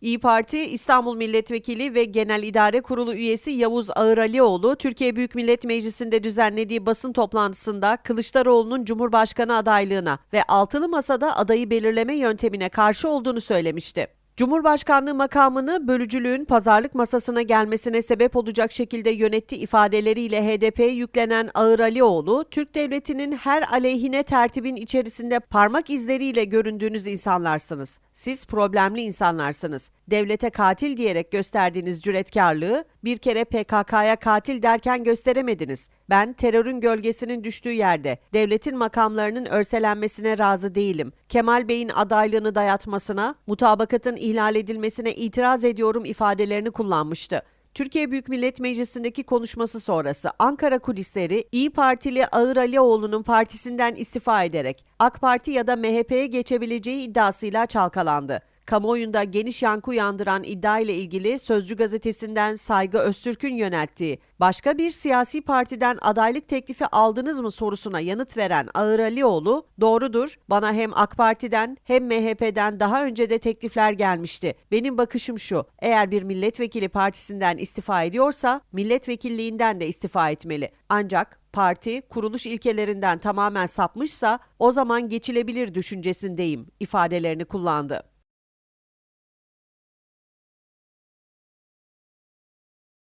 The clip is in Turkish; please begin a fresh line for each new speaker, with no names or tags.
İyi Parti İstanbul Milletvekili ve Genel İdare Kurulu üyesi Yavuz Ağıralioğlu, Türkiye Büyük Millet Meclisi'nde düzenlediği basın toplantısında Kılıçdaroğlu'nun Cumhurbaşkanı adaylığına ve altılı masada adayı belirleme yöntemine karşı olduğunu söylemişti. Cumhurbaşkanlığı makamını bölücülüğün pazarlık masasına gelmesine sebep olacak şekilde yönetti ifadeleriyle HDP'ye yüklenen Ağıralioğlu, Türk Devleti'nin her aleyhine tertibin içerisinde parmak izleriyle göründüğünüz insanlarsınız. Siz problemli insanlarsınız. Devlete katil diyerek gösterdiğiniz cüretkarlığı bir kere PKK'ya katil derken gösteremediniz. Ben terörün gölgesinin düştüğü yerde devletin makamlarının örselenmesine razı değilim. Kemal Bey'in adaylığını dayatmasına, mutabakatın ihlal edilmesine itiraz ediyorum ifadelerini kullanmıştı. Türkiye Büyük Millet Meclisi'ndeki konuşması sonrası Ankara kulisleri İyi Partili Ağır Alioğlu'nun partisinden istifa ederek AK Parti ya da MHP'ye geçebileceği iddiasıyla çalkalandı. Kamuoyunda geniş yankı uyandıran iddia ile ilgili Sözcü gazetesinden Saygı Öztürk'ün yönelttiği başka bir siyasi partiden adaylık teklifi aldınız mı sorusuna yanıt veren Ağır Alioğlu, doğrudur bana hem AK Parti'den hem MHP'den daha önce de teklifler gelmişti. Benim bakışım şu, eğer bir milletvekili partisinden istifa ediyorsa milletvekilliğinden de istifa etmeli. Ancak parti kuruluş ilkelerinden tamamen sapmışsa o zaman geçilebilir düşüncesindeyim ifadelerini kullandı.